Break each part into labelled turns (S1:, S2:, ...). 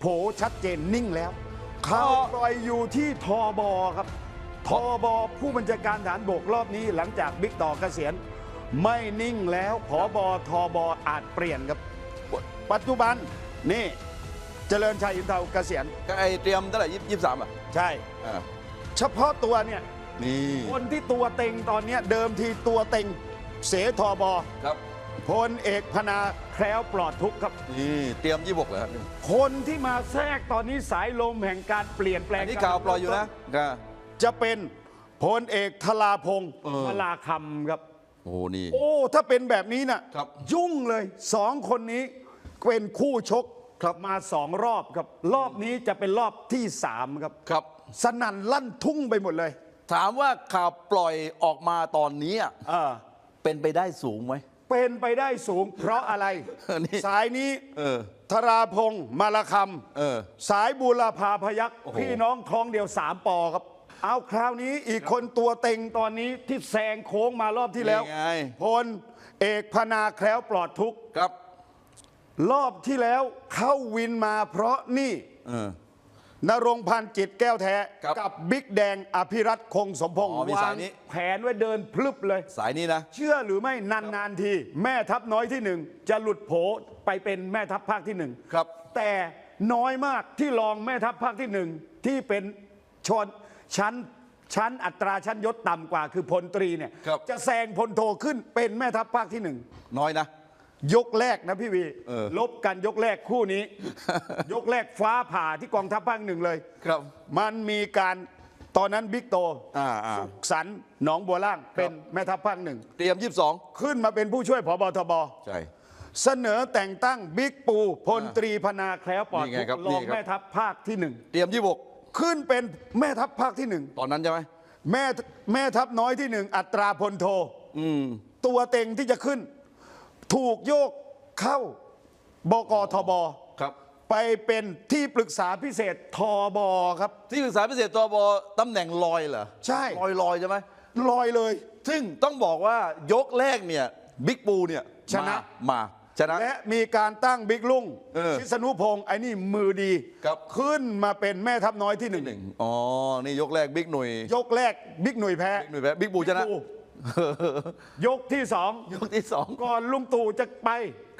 S1: โผชัดเจนนิ่งแล้วข่าวปล่อยอยู่ที่ทอบอครับทอบอผู้บัญชาการฐานบกรอบนี้หลังจากบิ๊กต่อเกษียณไม่นิ่งแล้วผอบอทอบออาจเปลี่ยนครับ ปัจจุบันนี่เจริญชัยอินเทาเกษียณ
S2: ก็ไอเตรียมเท่าไหร่ยี่สิบสามอะ
S1: ใช่
S2: อ่า
S1: เฉพาะตัวเนี่ย
S2: นี่
S1: คนที่ตัวเต็งตอนเนี้ยเดิมทีตัวเต็งเสทอบอ
S2: ครับ
S1: พลเอกพนาแคล้วปลอดทุกข์ครับ
S2: นี่เตรียมยี่หกเหรอครับ
S1: คนที่มาแทรกตอนนี้สายลมแห่งการเปลี่ยนแปลง
S2: อันนี้ข่าวปล่อยอยู่นะก็
S1: จะเป็นพลเอกทลาพงศ์
S2: เออ
S1: วลาคำครับ
S2: โอ้โหนี่
S1: โอ้ถ้าเป็นแบบนี้น่ะ
S2: ครับ
S1: ยุ่งเลยสองคนนี้เป็นคู่ชก
S2: ครับ
S1: มาสองรอบครับ รอบนี้จะเป็นรอบที่สามครับ
S2: ครับ
S1: สนั่นลั่นทุ่งไปหมดเลย
S2: ถามว่าข่าวปล่อยออกมาตอนนี้อะ
S1: เออ
S2: เป็นไปได้สูงไหม
S1: เป็นไปได้สูง เพราะอะไร
S2: นี่
S1: สายนี้
S2: เออ
S1: ธราพงศ์มาลค
S2: เออำ
S1: สายบูรพาพยักษ์
S2: โอ้โห
S1: พี่น้องท้องเดียวสามปอครับ เอาคราวนี้อีกคนตัวเต็งตอนนี้ที่แซงโค้งมารอบที่แล้ว
S2: นี่ไง
S1: พลเอกพนาแคล้วปลอดทุกข์
S2: ครับ
S1: รอบที่แล้วเข้าวินมาเพราะนี่
S2: เออ
S1: นรงค์พันธ์จิตแก้วแท้
S2: ครับ
S1: กับบิ๊กแดงอภิรัตคงสมพงษ์
S2: อ๋อมี
S1: วา
S2: สางยนี้
S1: แผนไว้เดินพลึบเลย
S2: สายนี้นะ
S1: เชื่อหรือไม่นานๆที แม่ทัพน้อยที่หนึ่งจะหลุดโผไปเป็นแม่ทัพภาคที่หนึ่ง
S2: ครับ
S1: แต่น้อยมากที่รองแม่ทัพภาคที่หนึ่งที่เป็นชนชั้นชั้นอัตราชั้นยศต่ำกว่าคือพลตรีเนี่ย
S2: ครับ
S1: จะแซงพลโทขึ้นเป็นแม่ทัพภาคที่หนึ่ง
S2: น้อยนะ
S1: ยกแรกนะพี่วี
S2: เออ
S1: ลบกันยกแรกคู่นี้ ยกแรกฟ้าผ่าที่กองทัพภาคหนึ่งเลย
S2: ครับ
S1: มันมีการตอนนั้นบิ๊กโต
S2: อ่าอ่า
S1: สุขสันต์หนองบัวล่างเป็นแม่ทัพภาคหนึ่ง
S2: เตรียมยี่สิบสอง
S1: ขึ้นมาเป็นผู้ช่วยผบทบ
S2: ใช่
S1: เสนอแต่งตั้งบิ๊กปูพลตรีพนาแคล้วปลอด
S2: นี่ไง
S1: ทุก
S2: ครับ
S1: ข์รอง
S2: นี่ครับ
S1: แม่ทัพภาคที่หนึ่ง
S2: เตรียมยี่หก
S1: ขึ้นเป็นแม่ทัพภาคที่หนึ่ง
S2: ตอนนั้นใช่ไหม
S1: แม่แม่ทัพน้อยที่หนึ่งอัตราพลโท
S2: อืม
S1: ตัวเต็งที่จะขึ้น ถูกโยกเข้าบกทบ
S2: ครับ
S1: ไปเป็นที่ปรึกษาพิเศษทบครับ
S2: ที่ปรึกษาพิเศษตบตำแหน่งลอยเหรอ
S1: ใช่
S2: ลอยลอยใช่ไหม
S1: ลอยเลย
S2: ซึ่งต้องบอกว่ายกแรกเนี่ยบิ๊กปูเนี่ย
S1: ชนะ
S2: มามาชนะ
S1: และมีการตั้งบิ๊กลุง
S2: เออ
S1: ชิสนุพงศ์ไอ้นี่มือดี
S2: ครับ
S1: ขึ้นมาเป็นแม่ทัพน้อยที่หนึ่ง
S2: หนึ่งอ๋อ นี่ยกแรกบิ๊กหนุ่ย
S1: ยกแรกบิ๊กหนุ่ยแพ้
S2: บิ๊กหนุ่ยแพ้บิ๊กปูชนะ
S1: บิ๊กปู่ ยกที่สอง
S2: ยกที่สอง
S1: ก่อนลุงตู่จะไป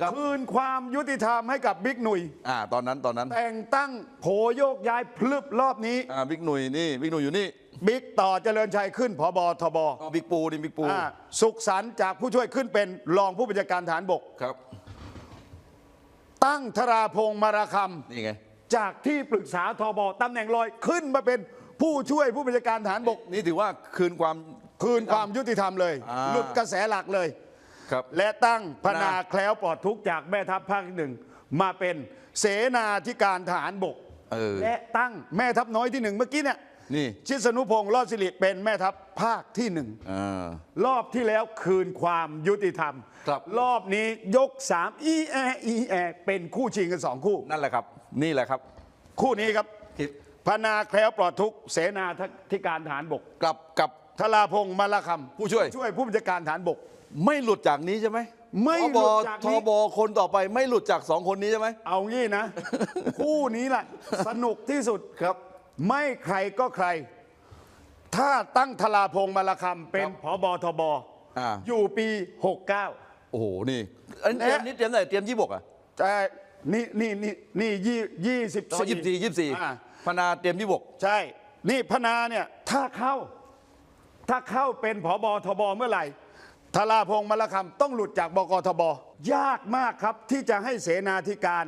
S2: ครับ
S1: คืนความยุติธรรมให้กับบิ๊กหนุ่ย
S2: อ่า ตอนนั้นตอนนั้น
S1: แต่งตั้งโผโยกย้ายพลึบรอบนี้
S2: อ่าบิ๊กหนุ่ยนี่บิ๊กหนุ่ยอยู่นี่
S1: บิ๊กต่อเจริญชัยขึ้นผบทบ
S2: อ๋อบิ๊กปูนี่บิ๊กปู
S1: อ่าสุขสันต์จากผู้ช่วยขึ้นเป็นรองผู้บัญชาการฐานบก
S2: ครับ
S1: ตั้งธราพงศ์มาราค
S2: นี่ไงำ
S1: จากที่ปรึกษาทบตำแหน่งลอยขึ้นมาเป็นผู้ช่วยผู้บัญชาการฐานบก
S2: นี่ถือว่าคืนความ
S1: คืนความยุติธรรมเลย
S2: อ่า
S1: หลุดกระแสหลักเลย
S2: ครับ
S1: และตั้งพนา
S2: นา
S1: แคล้วปลอดทุกข์จากแม่ทัพภาคที่หนึ่งมาเป็นเสนาธิการทหารบก
S2: เออ
S1: และตั้งแม่ทัพน้อยที่หนึ่งเมื่อกี้เนี่ย
S2: นี่
S1: ชิสนุพงศ์รอดสิริเป็นแม่ทัพภาคที่หนึ่ง
S2: อ่า
S1: รอบที่แล้วคืนความยุติธรรม
S2: ครับ
S1: รอบนี้ยกสามอีแออีแอเป็นคู่ชิงกันสองคู่
S2: นั่นแหละครับ นี่แหละครับ
S1: คู่นี้ครับ
S2: คิด
S1: พนาแคล้วปลอดทุกข์เสนาธิการทหารบก
S2: กลับกับ
S1: ทลาพงศ์มาละคำ
S2: ผู้ช่วย
S1: ช่วยผู้บัญชาการทหารบก
S2: ไม่หลุดจากนี้ใช่ไหม
S1: ไม่หลุดจากนี้
S2: ทบคนต่อไปไม่หลุดจากสองคนนี้ใช่ไหม
S1: เอางี้นะ คู่นี้แหละสนุกที่สุด
S2: ครับ
S1: ไม่ใครก็ใคร ถ้าตั้งทลาพงศ์มาละคำเป็น
S2: ครับ
S1: ผบทบ
S2: อ่า
S1: อยู่ปี 69
S2: โอ้โหนี่อันเตรียมนี่เตรียมไหนเตรียมยี่บกอะ
S1: แต่นี่นี่นี่นี่ยี่ยี่สิบ
S2: อ๋อยี่สิบสี่ยี่สิบสี่
S1: อ่า
S2: พนาเตรียมยี่บก
S1: ใช่ นี่พนาเนี่ย ถ้าเข้า ถ้าเข้าเป็นผบทบเมื่อไหร่ทลาพงศ์มาละคำต้องหลุดจากบกทบ ยากมากครับที่จะให้เสนาธิการ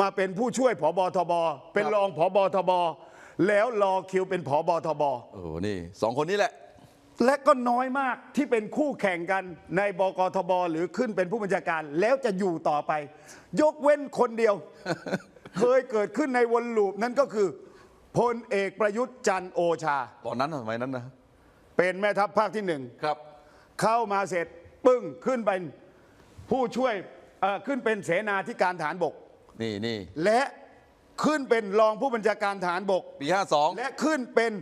S1: มาเป็นผู้ช่วยผบทบ เป็น
S2: ครับ
S1: รองผบทบ แล้วรอคิวเป็นผบทบ
S2: โอ้โหนี่สองคนนี้แหละ
S1: และก็น้อยมากที่เป็นคู่แข่งกันในบกทบ หรือขึ้นเป็นผู้บัญชาการแล้วจะอยู่ต่อไป ยกเว้นคนเดียว เคยเกิดขึ้นในวนลูปนั่นก็คือพลเอกประยุทธ์จันทร์โอชา
S2: ตอนนั้นสมัยนั้นนะ
S1: เป็นแม่ทัพภาคที่หนึ่ง
S2: ครับ
S1: เข้ามาเสร็จปึ้งขึ้นเป็นผู้ช่วยเอ่อขึ้นเป็นเสนาธิการฐานบก
S2: นี่นี่
S1: และขึ้นเป็นรองผู้บัญชาการฐานบก
S2: ปีห้าสอง
S1: และขึ้นเป็น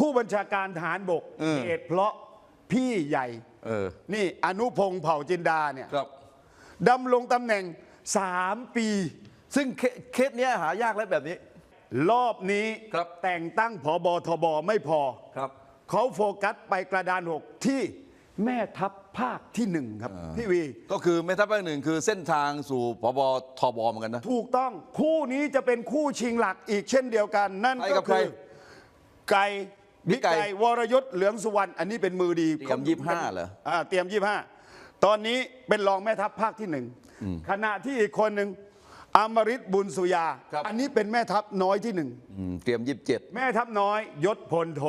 S1: ผู้บัญชาการฐานบก
S2: เออ
S1: เหตุเพราะพี่ใหญ่
S2: เออ
S1: นี่อนุพงศ์เผ่าจินดาเนี่ย
S2: ครับ
S1: ดำรงตำแหน่ง3ปี
S2: ซึ่งเคเคสเนี้ยหายากแล้วแบบนี้
S1: รอบนี้
S2: ครับ
S1: แต่งตั้งผบทบไม่พอ
S2: ครับ
S1: เขาโฟกัสไปกระดานหกที่แม่ทัพภาคที่หนึ่งครับพี่วี
S2: ก็คือแม่ทัพภาคหนึ่งคือเส้นทางสู่พบทบเหมือนกันนะ
S1: ถูกต้องคู่นี้จะเป็นคู่ชิงหลักอีกเช่นเดียวกัน นั่น
S2: ใคร
S1: ก็
S2: กับใคร
S1: คือไก่
S2: บิ๊
S1: บิ๊ก
S2: กไก่
S1: ไก่วรยุทธ์เหลืองสุวรรณอันนี้เป็นมือดี
S2: เตรียม25เหรอ
S1: อ่าเตรียมยี่ห้าตอนนี้เป็นรองแม่ทัพภาคที่หนึ่งขณะที่อีกคนหนึ่งอมริตบุญสุยา
S2: ครับ
S1: อันนี้เป็นแม่ทัพน้อยที่หนึ่ง
S2: อืมเตรียมยี่สิบเจ็ด
S1: แม่ทัพน้อยยศพลโท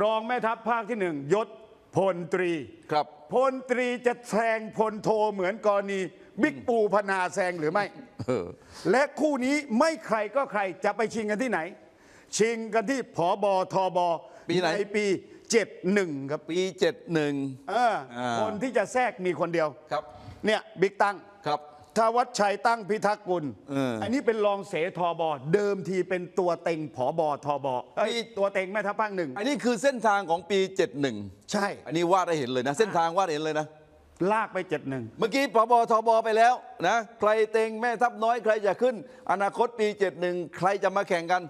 S1: รองแม่ทัพภาคที่หนึ่งยศพลตรี
S2: ครับ
S1: พลตรีจะแซงพลโทเหมือนกรณีบิ๊กปูพนาแซงหรือไม่
S2: เออ
S1: และคู่นี้ไม่ใครก็ใครจะไปชิงกันที่ไหน ชิงกันที่ผอบอทอบอ
S2: ปีไหน
S1: ในปี71ครับ
S2: ปีเจ็ดหนึ่ง
S1: เออ
S2: อ่า
S1: คนที่จะแทรกมีคนเดียว
S2: ครับ
S1: เนี่ยบิ๊กตั้ง
S2: ครับ
S1: ทวัชชัยตั้งพิทักษ์กุล
S2: เอออั
S1: นนี้เป็นรองเสทอบอเดิมทีเป็นตัวเต็งผอบอทอบอเอ้ย
S2: มี
S1: ตัวเต็งแม่ทัพภาคหนึ่ง
S2: อันนี้คือเส้นทางของปี 71
S1: ใช่
S2: อันนี้วาดให้เห็นเลยนะ เส้นทางวาดให้เห็นเลยนะ
S1: ลากไป 71
S2: เมื่อกี้พบทบไปแล้วนะ ใครเต็งแม่ทัพน้อยใครจะขึ้น อนาคตปี 71 ใครจะมาแข่งกัน